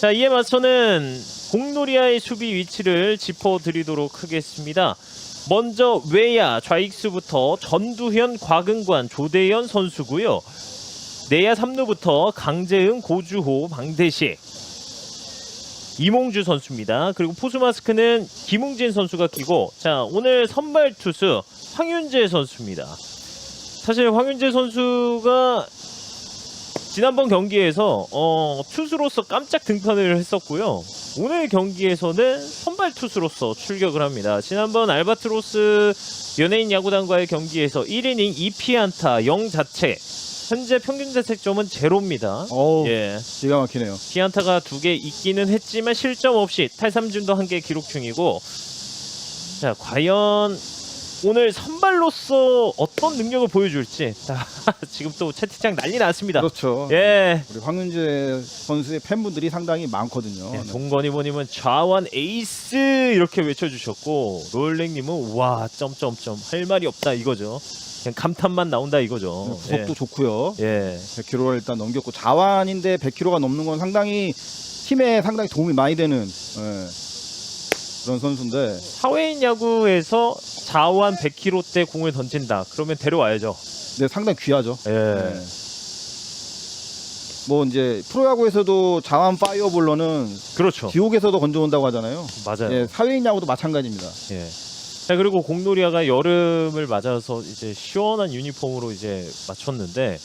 자 이에 맞서는 공놀이아의 수비 위치를 짚어드리도록 하겠습니다. 먼저 외야 좌익수부터 전두현, 곽은관, 조대현 선수고요. 내야 3루부터 강재흥, 고주호, 방대식, 이몽주 선수입니다. 그리고 포수 마스크는 김웅진 선수가 끼고 자 오늘 선발 투수 황윤재 선수입니다. 사실 황윤재 선수가 지난번 경기에서 어, 투수로서 깜짝 등판을 했었고요. 오늘 경기에서는 선발 투수로서 출격을 합니다. 지난번 알바트로스 연예인 야구단과의 경기에서 1이닝 2피안타 0 자체 현재 평균 자책점은 제로입니다. 어우 예. 기가 막히네요. 피안타가 두 개 있기는 했지만 실점 없이 탈삼진도 한 개 기록 중이고 자 과연 오늘 선발로서 어떤 능력을 보여줄지 자, 지금 또 채팅창 난리 났습니다. 그렇죠. 예. 우리 황윤재 선수의 팬분들이 상당히 많거든요. 네, 네. 동건이모님은 좌완 에이스 이렇게 외쳐주셨고 롤렉님은 와 점점점 할 말이 없다 이거죠. 그냥 감탄만 나온다 이거죠. 구속도 좋고요. 예. 100km를 일단 넘겼고 자완인데 100km가 넘는 건 상당히 팀에 상당히 도움이 많이 되는 예, 그런 선수인데 사회인 야구에서 좌완 100km대 공을 던진다. 그러면 데려와야죠. 근데 상당히 귀하죠. 예. 예. 뭐 이제 프로야구에서도 자완 파이어볼러는 그렇죠. 지옥에서도 건져온다고 하잖아요. 맞아요. 예, 사회인 야구도 마찬가지입니다. 예. 자 그리고 공놀이아가 여름을 맞아서 이제 시원한 유니폼으로 이제 맞췄는데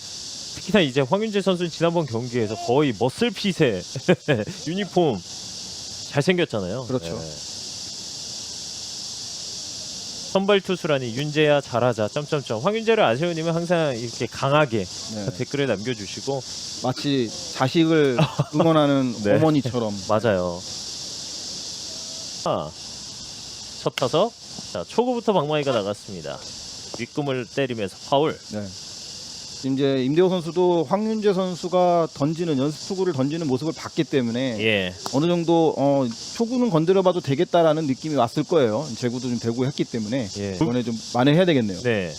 특히나 이제 황윤재 선수는 지난번 경기에서 거의 머슬핏의 유니폼 잘 생겼잖아요. 그렇죠. 선발 투수라니 윤재야 잘하자 점점점 황윤재를 아세요님은 항상 이렇게 강하게 네. 댓글에 남겨주시고 마치 자식을 응원하는 네. 어머니처럼 맞아요. 아, 첫 타석 자 초구부터 방망이가 나갔습니다. 윗꿈을 때리면서 파울. 네. 지금 이제 임대호 선수도 황윤재 선수가 던지는 연습 투구를 던지는 모습을 봤기 때문에 예. 어느 정도 어, 초구는 건드려봐도 되겠다라는 느낌이 왔을 거예요. 제구도 좀 되고 했기 때문에 예. 이번에 좀 만회해야 되겠네요. 네.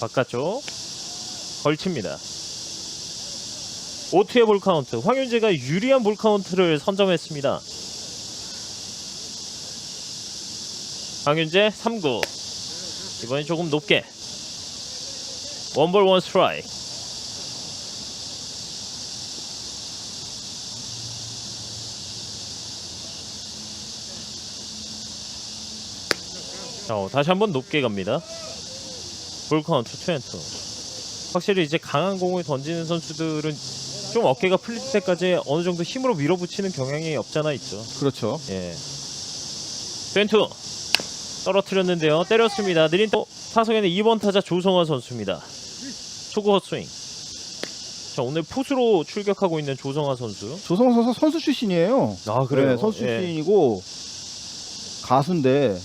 바깥쪽 걸칩니다. 오투의 볼 카운트. 황윤재가 유리한 볼 카운트를 선점했습니다. 황윤재 3구. 이번엔 조금 높게. 원볼 원 스트라이크. 자, 어, 다시 한번 높게 갑니다. 볼 카운트 투앤투. 확실히 이제 강한 공을 던지는 선수들은 좀 어깨가 풀릴 때까지 어느 정도 힘으로 밀어붙이는 경향이 없잖아 있죠. 그렇죠. 예. 투앤투 떨어뜨렸는데요. 때렸습니다. 느린 또 타석에는 2번 타자 조성화 선수입니다. 초구 헛스윙. 자 오늘 포수로 출격하고 있는 조성화 선수. 조성호 선수 선수 출신이에요. 아 네, 선수 예. 출신이고 가수인데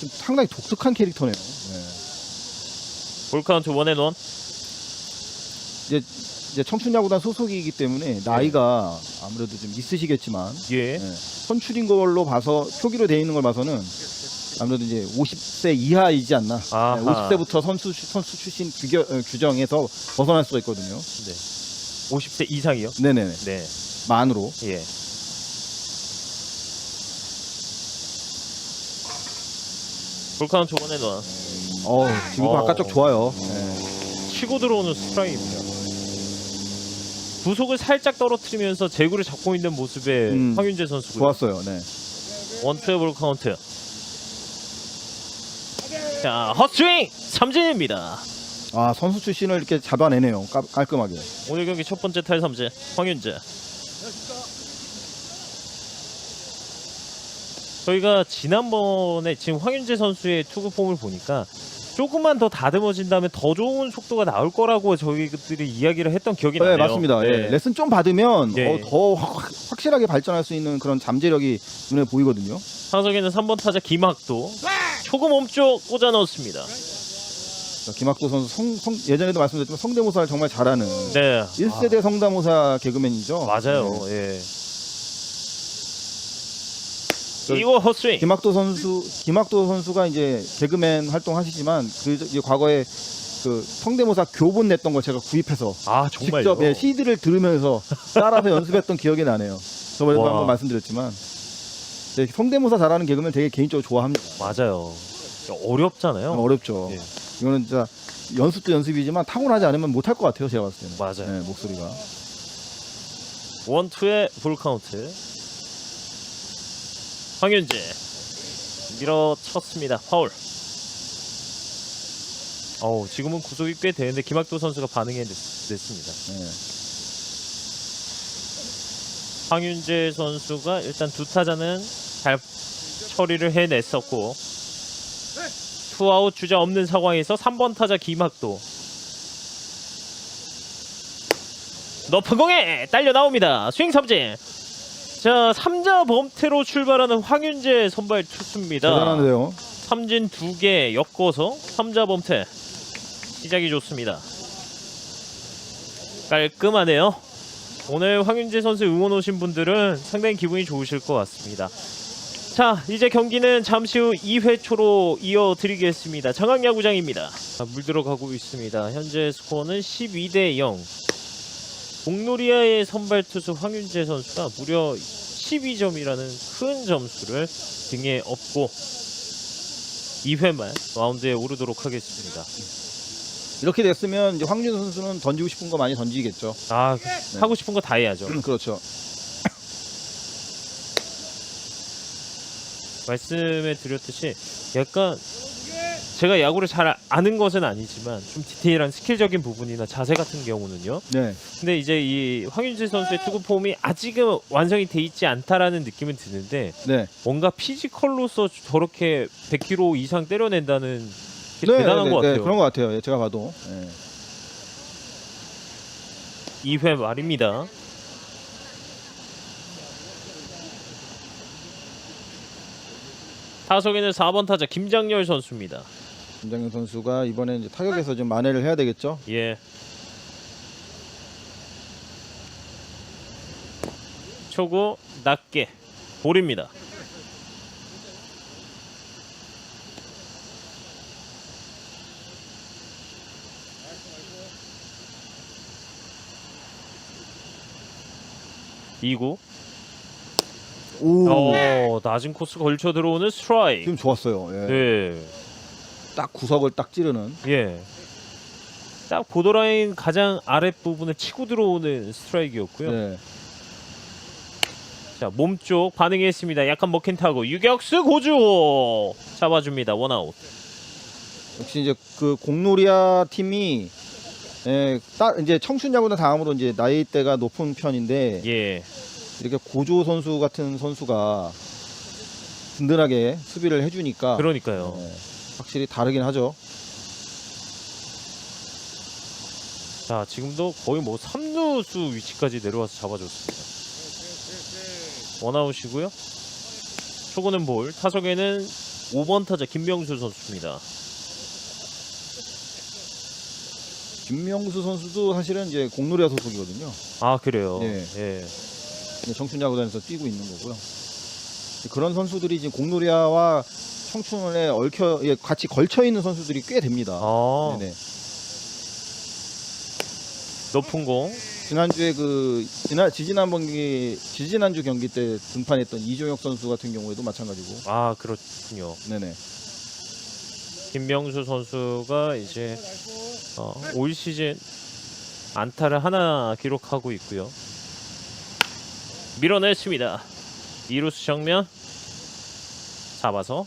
좀 상당히 독특한 캐릭터네요. 네. 볼 카운트 원앤원. 이제 이제 청춘야구단 소속이기 때문에 나이가 아무래도 좀 있으시겠지만 예. 네. 선출인 걸로 봐서 표기로 돼 있는 걸 봐서는 아무래도 이제 50세 이하이지 않나. 아하. 네, 50세부터 선수 선수 출신 규정, 어, 규정에서 벗어날 수가 있거든요. 네. 50세 이상이요? 네네네. 네. 만으로. 예. 볼 카운트 원앤원. 어 지금 어. 바깥쪽 좋아요. 네. 치고 들어오는 스트라이크입니다. 구속을 살짝 떨어뜨리면서 제구를 잡고 있는 모습의 음, 황윤재 선수고요. 좋았어요. 네. 볼 카운트. 자, 헛스윙 삼진입니다. 아 선수 출신을 이렇게 잡아내네요. 깔, 깔끔하게. 오늘 경기 첫 번째 탈삼진 황윤재. 저희가 지난번에 지금 황윤재 선수의 투구 폼을 보니까 조금만 더 다듬어진다면 더 좋은 속도가 나올 거라고 저희들이 이야기를 했던 기억이 네 나네요. 맞습니다. 예. 레슨 좀 받으면 예. 어, 더 확- 확실하게 발전할 수 있는 그런 잠재력이 눈에 보이거든요. 상석에는 3번 타자 김학도 초구 몸쪽 꽂아 넣었습니다. 자, 김학도 선수 성, 성- 예전에도 말씀드렸지만 성대모사를 정말 잘하는 네. 1세대 성대모사 개그맨이죠. 아, 맞아요. 네. 예. 저- 이거 헛스윙. 김학도 선수 김학도 선수가 이제 개그맨 활동하시지만 그 이제 과거에 그 성대모사 교본 냈던 거 제가 구입해서 아 정말요? 직접 예, CD를 들으면서 따라서 연습했던 기억이 나네요. 저번에도 와. 한번 말씀드렸지만 네, 성대모사 잘하는 개그맨 되게 개인적으로 좋아합니다. 맞아요. 어렵잖아요. 어렵죠. 예. 이거는 진짜 연습도 연습이지만 타고나지 않으면 못할 것 같아요. 제가 봤을 때는. 맞아요. 네, 목소리가. 원투의 풀 카운트. 황윤재 밀어쳤습니다. 파울. 어우 지금은 구속이 꽤 되는데 김학도 선수가 반응해 냈습니다. 네. 황윤재 선수가 일단 두 타자는 잘 처리를 해냈었고 투아웃 주자 없는 상황에서 3번 타자 김학도 높은 공에 딸려 나옵니다. 스윙 삼진. 자, 3자 범퇴로 출발하는 황윤재 선발 투수입니다. 대단한데요. 삼진 두개 엮어서 3자 범퇴. 시작이 좋습니다. 깔끔하네요. 오늘 황윤재 선수 응원 오신 분들은 상당히 기분이 좋으실 것 같습니다. 자, 이제 경기는 잠시 후 2회 초로 이어드리겠습니다. 장학야구장입니다. 자, 물들어가고 있습니다. 현재 스코어는 12대 0. 공놀이아의 선발 투수 황윤재 선수가 무려 12점이라는 큰 점수를 등에 업고 2회만 마운드에 오르도록 하겠습니다. 이렇게 됐으면 이제 황준 선수는 던지고 싶은 거 많이 던지겠죠. 아, 하고 싶은 거 다 해야죠. 그렇죠. 말씀해 드렸듯이 약간 제가 야구를 잘 아는 것은 아니지만 좀 디테일한 스킬적인 부분이나 자세 같은 경우는요. 네. 근데 이제 이 황윤재 선수의 투구 폼이 아직은 완성이 돼 있지 않다라는 느낌은 드는데 네. 뭔가 피지컬로서 저렇게 100km 이상 때려낸다는 게 대단한 네, 것 네, 같아요. 그런 것 같아요. 예, 제가 봐도. 예. 2회 말입니다. 타석에는 4번 타자 김장렬 선수입니다. 김장현 선수가 이번에 이제 타격에서 좀 만회를 해야 되겠죠. 예. 초구 낮게 볼입니다. 이구 오. 어, 낮은 코스 걸쳐 들어오는 스트라이크. 지금 좋았어요. 예. 네. 딱 구석을 딱 찌르는. 예. 딱 보더라인 가장 아랫 부분을 치고 들어오는 스트라이크였고요. 네. 자 몸쪽 반응했습니다. 약간 먹힌 타고 유격수 고주 잡아줍니다. 원아웃. 역시 이제 그 공놀이아 팀이 예, 따, 이제 청춘 야구는 다음으로 이제 나이대가 높은 편인데 예. 이렇게 고조 선수 같은 선수가 든든하게 수비를 해주니까 그러니까요. 예, 확실히 다르긴 하죠. 자 지금도 거의 뭐 3루수 위치까지 내려와서 잡아줬습니다. 원아웃이고요. 초구는 볼. 타석에는 5번 타자 김명수 선수입니다. 김명수 선수도 사실은 이제 공놀이아 소속이거든요. 아 그래요. 예. 예. 이제 청춘 야구단에서 뛰고 있는 거고요. 그런 선수들이 지금 공놀이아와 청춘에 얽혀 예, 같이 걸쳐 있는 선수들이 꽤 됩니다. 아 네네. 높은 공. 지난주에 그 지난 지지난 경기 지지난주 경기 때 등판했던 이종혁 선수 같은 경우에도 마찬가지고. 아 그렇군요. 네네. 김명수 선수가 이제 어, 올 시즌 안타를 하나 기록하고 있고요. 밀어냈습니다. 이루스 정면 잡아서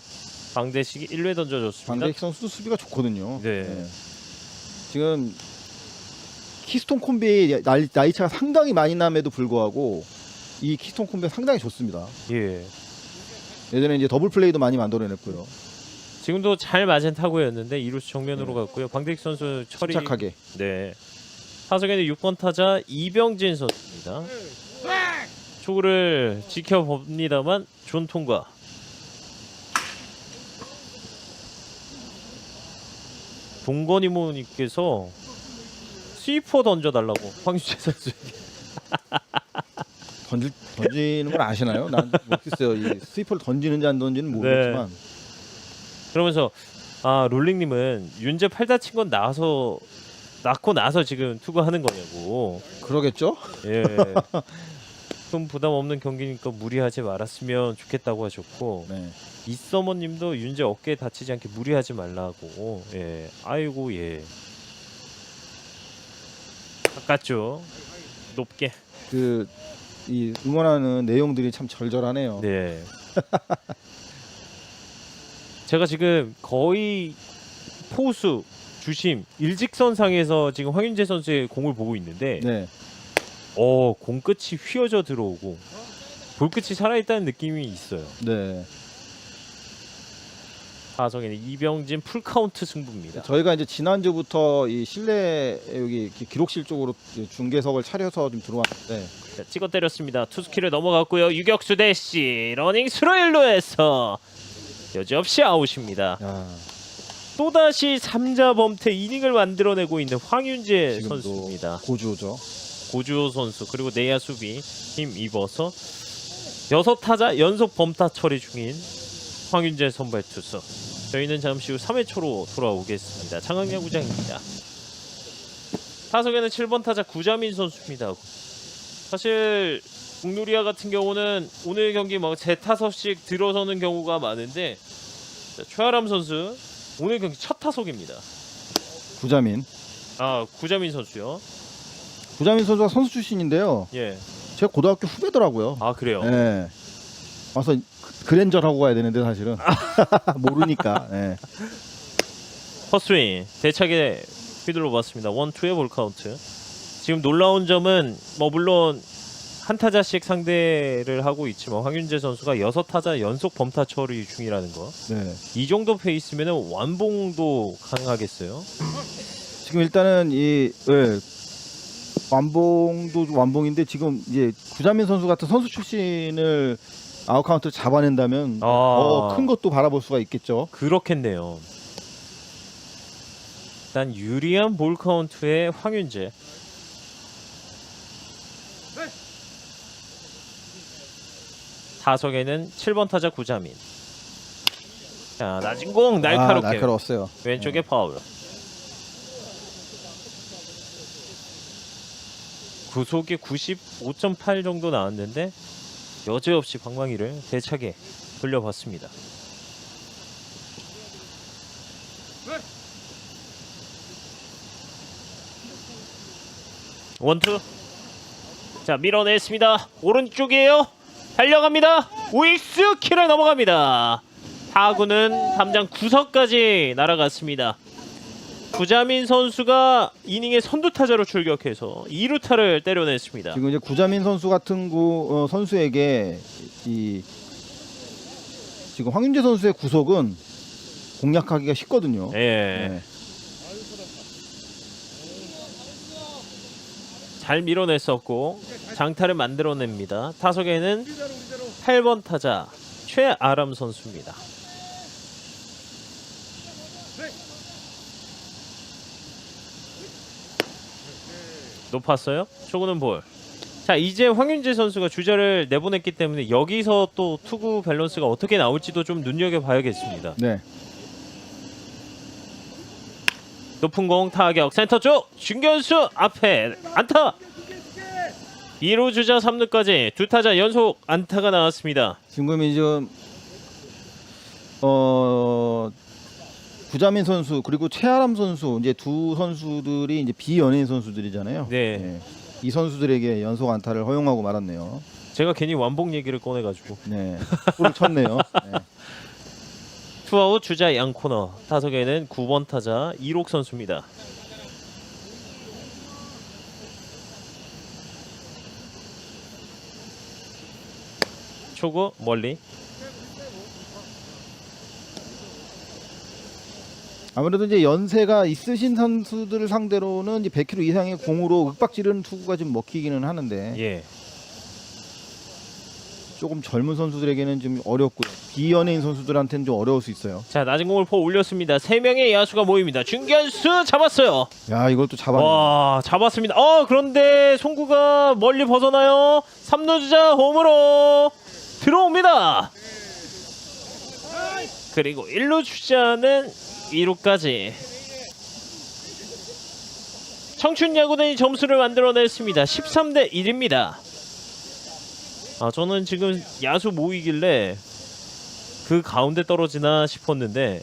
방대식이 1루 던져줬습니다. 방대익 선수도 수비가 좋거든요. 네. 지금 키스톤 콤비의 나이, 나이 차가 상당히 많이 남에도 불구하고 이 키스톤 콤비가 상당히 좋습니다. 예. 예전에 이제 더블 플레이도 많이 만들어냈고요. 지금도 잘 맞은 타구였는데 이루스 정면으로 네. 갔고요. 방대식 선수 처리 침착하게. 네. 타석에는 6번 타자 이병진 선수입니다. 초구를 지켜봅니다만 존 통과. 동건이모님께서 스위퍼 던져달라고 황유재 선수에게 던질 던지는 걸 아시나요? 난 모르겠어요. 이 스위퍼를 던지는지 안 던지는 모르겠지만 그러면서 아 롤링님은 윤재 팔 다 친 건 나서 낳고 나서 지금 투구하는 거냐고. 그러겠죠? 예. 좀 부담 없는 경기니까 무리하지 말았으면 좋겠다고 하셨고 네. 이서머님도 윤재 어깨에 다치지 않게 무리하지 말라고. 예. 아이고 예. 바꿨죠. 높게. 그 이 응원하는 내용들이 참 절절하네요. 네. 제가 지금 거의 포수 주심 일직선 상에서 지금 황윤재 선수의 공을 보고 있는데 네. 어, 공 끝이 휘어져 들어오고 볼 끝이 살아있다는 느낌이 있어요. 네. 타석에는 이병진 풀카운트 승부입니다. 저희가 이제 지난주부터 이 실내 여기 기록실 쪽으로 중계석을 차려서 좀 들어왔는데 자, 찍어 때렸습니다. 투스키를 넘어갔고요. 유격수 대시 러닝 스로 1루에서 여지없이 아웃입니다. 야, 또다시 3자 범퇴 이닝을 만들어내고 있는 황윤재 지금도 선수입니다. 고주죠. 고주호 선수 그리고 내야 수비 힘 입어서 여섯 타자 연속 범타 처리 중인 황윤재 선발 투수. 저희는 잠시 후 3회 초로 돌아오겠습니다. 창학야구장입니다. 타석에는 7번 타자 구자민 선수입니다. 사실 국누리아 같은 경우는 오늘 경기 뭐세 타석씩 들어서는 경우가 많은데 자, 최아람 선수 오늘 경기 첫 타석입니다. 구자민. 아 구자민 선수요. 구자민 선수가 선수 출신인데요. 예. 제가 고등학교 후배더라고요. 아 그래요. 네. 와서 그랜저를 하고 가야 되는데 사실은 모르니까. 네. 헛스윙 대차게 휘둘러 봤습니다. 원 투의 볼 카운트. 지금 놀라운 점은 뭐 물론 한 타자씩 상대를 하고 있지만 황윤재 선수가 여섯 타자 연속 범타 처리 중이라는 거. 네. 이 정도 페이스면은 완봉도 가능하겠어요. 지금 일단은 이 예, 완봉도 완봉인데 지금 이제 구자민 선수 같은 선수 출신을 아웃 카운트를 잡아낸다면 아. 어, 큰 것도 바라볼 수가 있겠죠. 그렇겠네요. 일단 유리한 볼 카운트의 황윤재. 타석에는 7번 타자 구자민. 자 낮은 공 날카롭게 아, 날카로웠어요. 왼쪽에 파울. 구속이 95.8 정도 나왔는데 여지없이 방망이를 대차게 돌려봤습니다. 원투. 자 밀어냈습니다. 오른쪽이에요. 달려갑니다. 우익수 키를 넘어갑니다. 타구는 담장 구석까지 날아갔습니다. 구자민 선수가 이닝의 선두 타자로 출격해서 2루타를 때려냈습니다. 지금 이제 구자민 선수 같은 구 어, 선수에게 이 지금 황윤재 선수의 구속은 공략하기가 쉽거든요. 예. 네. 잘 밀어냈었고 장타를 만들어냅니다. 타석에는 8번 타자 최아람 선수입니다. 높았어요. 초구는 볼. 자 이제 황윤재 선수가 주자를 내보냈기 때문에 여기서 또 투구 밸런스가 어떻게 나올지도 좀 눈여겨 봐야겠습니다. 네. 높은 공 타격 센터 쪽 중견수 앞에 안타 2루 주자 3루까지 두 타자 연속 안타가 나왔습니다 지금 이제 어 구자민 선수 그리고 최아람 선수 이제 두 선수들이 이제 비연예인 선수들이잖아요. 네. 이 선수들에게 연속 안타를 허용하고 말았네요. 제가 괜히 완봉 얘기를 꺼내가지고 네. 골을 쳤네요. 네. 투아웃 주자 양 코너 타석에는 9번 타자 이록 선수입니다 초구 멀리 아무래도 이제 연세가 있으신 선수들을 상대로는 이제 100km 이상의 공으로 윽박지르는 투구가 좀 먹히기는 하는데 예 조금 젊은 선수들에게는 좀 어렵고요. 비연예인 선수들한테는 좀 어려울 수 있어요. 자 낮은 공을 포 올렸습니다 세 명의 야수가 모입니다 중견수 잡았어요 야 이걸 또 잡아내. 와 잡았습니다. 어 그런데 송구가 멀리 벗어나요. 3루 주자 홈으로 들어옵니다. 그리고 1루 주자는 2루까지 청춘 야구단이 점수를 만들어냈습니다. 13대 1입니다. 아 저는 지금 야수 모이길래 그 가운데 떨어지나 싶었는데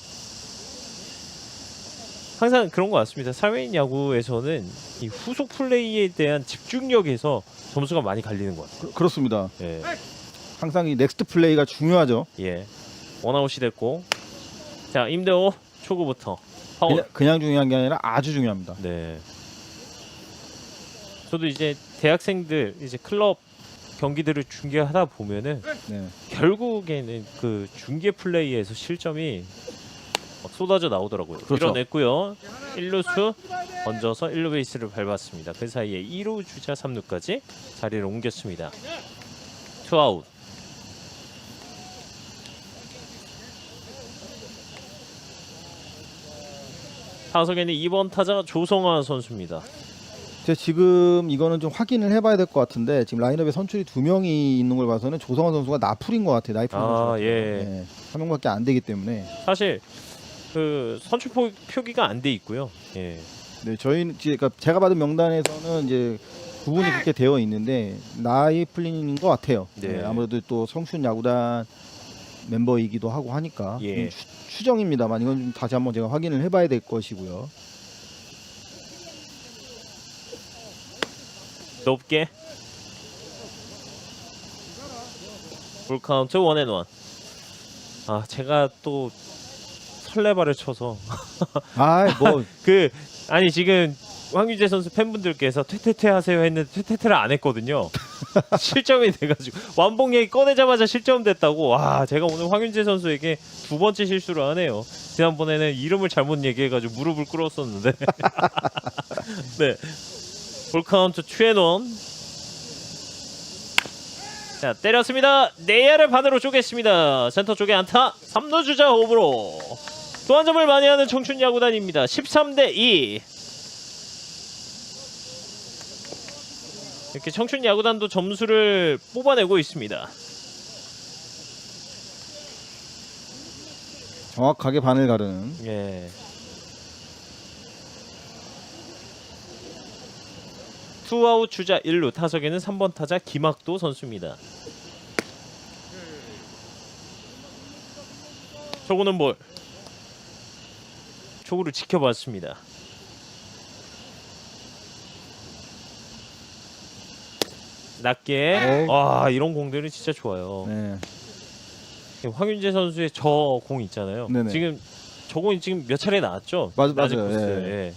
항상 그런 것 같습니다. 사회인 야구에서는 이 후속 플레이에 대한 집중력에서 점수가 많이 갈리는 것 같아요. 그, 그렇습니다. 예, 항상 이 넥스트 플레이가 중요하죠. 예. 원아웃이 됐고 자 임대호 초구부터 파울. 그냥, 그냥 중요한 게 아니라 아주 중요합니다. 네. 저도 이제 대학생들 이제 클럽 경기들을 중계하다 보면은 네. 결국에는 그 중계 플레이에서 실점이 막 쏟아져 나오더라고요. 그렇죠. 밀어냈고요. 1루수 던져서 1루 베이스를 밟았습니다. 그 사이에 2루 주자 3루까지 자리를 옮겼습니다. 투아웃. 타석에는 2번 타자 조성환 선수입니다. 제가 지금 이거는 좀 확인을 해봐야 될 것 같은데 지금 라인업에 선출이 두 명이 있는 걸 봐서는 조성환 선수가 나풀인 것 같아요. 나이풀 아, 선수가. 예. 네. 한 명밖에 안 되기 때문에 사실 그 선출 표- 표기가 안 돼 있고요. 예. 네, 저희는 이제 그러니까 제가 받은 명단에서는 이제 구분이 그렇게 되어 있는데 나이플린인 것 같아요. 네. 네, 아무래도 또 성춘 야구단 멤버이기도 하고 하니까 예. 좀 추, 추정입니다만 이건 좀 다시 한번 제가 확인을 해봐야 될 것이고요. 높게. 볼 카운트 원앤원. 아 제가 또 설레발을 쳐서. 아뭐. 그 아니 지금 황유재 선수 팬분들께서 퇴퇴퇴 하세요 했는데 퇴퇴퇴를 안 했거든요 실점이 돼가지고. 완봉 얘기 꺼내자마자 실점됐다고. 와 제가 오늘 황윤재 선수에게 두 번째 실수를 하네요. 지난번에는 이름을 잘못 얘기해가지고 무릎을 꿇었었는데. 네 볼 카운트 투앤원. 자 때렸습니다. 내야를 반으로 쪼갰습니다. 센터 쪽에 안타. 3루 주자 홈으로. 또 한 점을 많이 하는 청춘 야구단입니다. 13대 2 이렇게 청춘 야구단도 점수를 뽑아내고 있습니다 정확하게 반을 가르는 예. 투아웃 주자 1루 타석에는 3번 타자 김학도 선수입니다. 초구는 볼. 초구를 지켜봤습니다. 낮게. 어. 와 이런 공들은 진짜 좋아요. 네. 황윤재 선수의 저 공 있잖아요. 네네. 지금 저 공이 지금 몇 차례 나왔죠? 맞- 낮은 맞아요. 코스. 예. 예.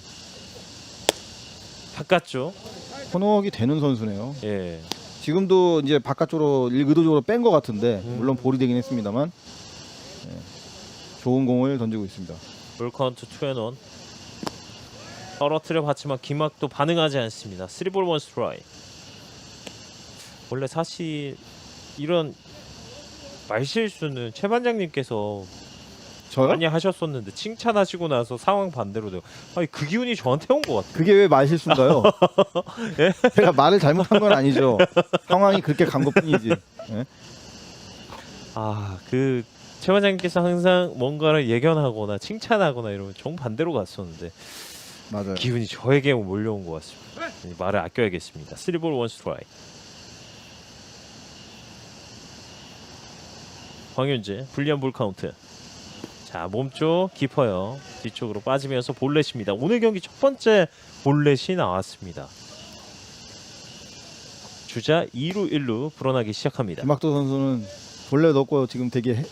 바꿨죠. 코너웍이 되는 선수네요. 예. 지금도 이제 바깥쪽으로 일- 의도적으로 뺀 것 같은데 음. 물론 볼이 되긴 했습니다만 예, 좋은 공을 던지고 있습니다. 볼 카운트 투앤원 떨어뜨려 봤지만 김학도 반응하지 않습니다. 3볼 1 스트라이. 원래 사실 이런 말실수는 최 반장님께서 저요? 많이 하셨었는데 칭찬하시고 나서 상황 반대로 돼요. 아니 그 기운이 저한테 온 것 같아요. 그게 왜 말실수인가요? 예? 제가 말을 잘못한 건 아니죠. 상황이 그렇게 간 것뿐이지. 예? 아그 최 반장님께서 항상 뭔가를 예견하거나 칭찬하거나 이러면 정 반대로 갔었는데 맞아요. 기운이 저에게 몰려온 것 같습니다. 이 말을 아껴야겠습니다. 3볼 1 스트라이. 황윤재 불리한 볼 카운트. 자 몸쪽 깊어요. 뒤쪽으로 빠지면서 볼넷입니다. 오늘 경기 첫 번째 볼넷이 나왔습니다. 주자 2루 1루 불어나기 시작합니다. 김학도 선수는 본래 넣고 지금 되게 해-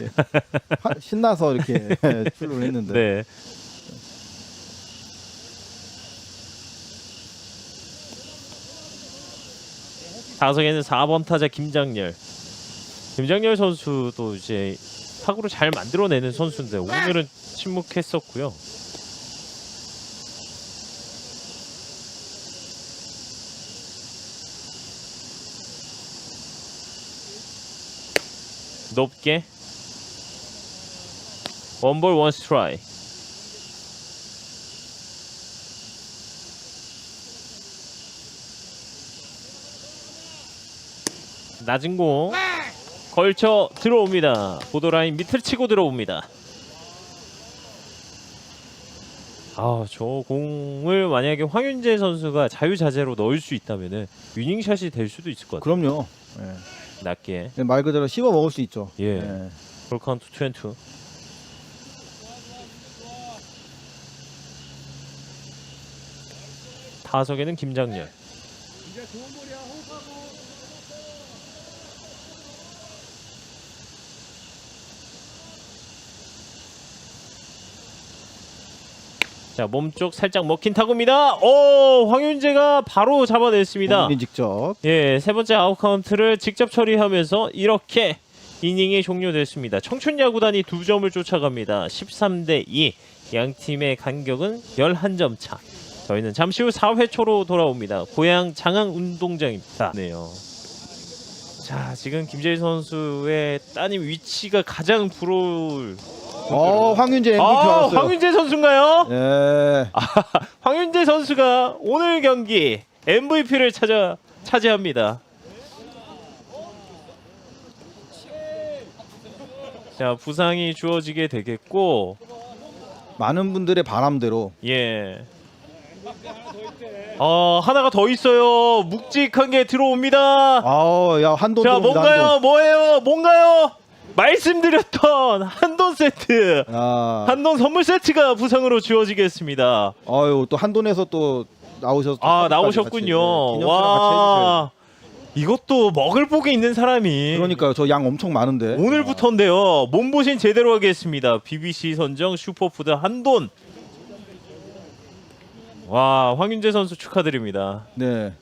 이렇게 화- 신나서 이렇게 출루를 했는데 네. 다석에는 4번 타자 김장렬. 김장렬 선수도 이제 타구를 잘 만들어내는 선수인데 오늘은 침묵했었고요. 높게. 원볼 원 스트라이 낮은 공 걸쳐 들어옵니다 보도라인 밑을 치고 들어옵니다 아, 저 공을 만약에 황윤재 선수가 자유자재로 넣을 수 있다면은 위닝샷이 될 수도 있을 것 같아요. 그럼요. 예. 낮게. 말 그대로 씹어 먹을 수 있죠. 예. 예. 볼카운트 투앤투. 타석에는 김장렬. 자 몸쪽 살짝 먹힌 타구입니다. 오 황윤재가 바로 잡아냈습니다. 직접 예, 세 번째 아웃 카운트를 직접 처리하면서 이렇게 이닝이 종료됐습니다. 청춘 야구단이 두 점을 쫓아갑니다. 13대 2. 양 팀의 간격은 11점 차. 저희는 잠시 후 4회 초로 돌아옵니다. 고향 장항 운동장입니다. 네요. 자, 지금 김재희 선수의 따님 위치가 가장 부러울. 어 황윤재 MVP 아, 왔어요. 황윤재 선수인가요? 예. 황윤재 선수가 오늘 경기 MVP를 찾아 차지합니다. 자 부상이 주어지게 되겠고 많은 분들의 바람대로 예. 어 하나가 더 있어요. 묵직한 게 들어옵니다. 아우 야 한돈 자 들어옵니다, 뭔가요? 뭐예요? 뭔가요? 말씀드렸던 한돈 세트, 한돈. 아, 한돈 선물 세트가 부상으로 주어지겠습니다. 아유 또 한돈에서 또 나오셔서 또 아 사진까지 나오셨군요. 네, 기념사랑 같이 해주셔야죠. 와 이것도 먹을 복이 있는 사람이 그러니까요. 저 양 엄청 많은데. 오늘부터인데요. 몸보신 제대로 하겠습니다. BBC 선정 슈퍼푸드 한돈. 와 황윤재 선수 축하드립니다. 네.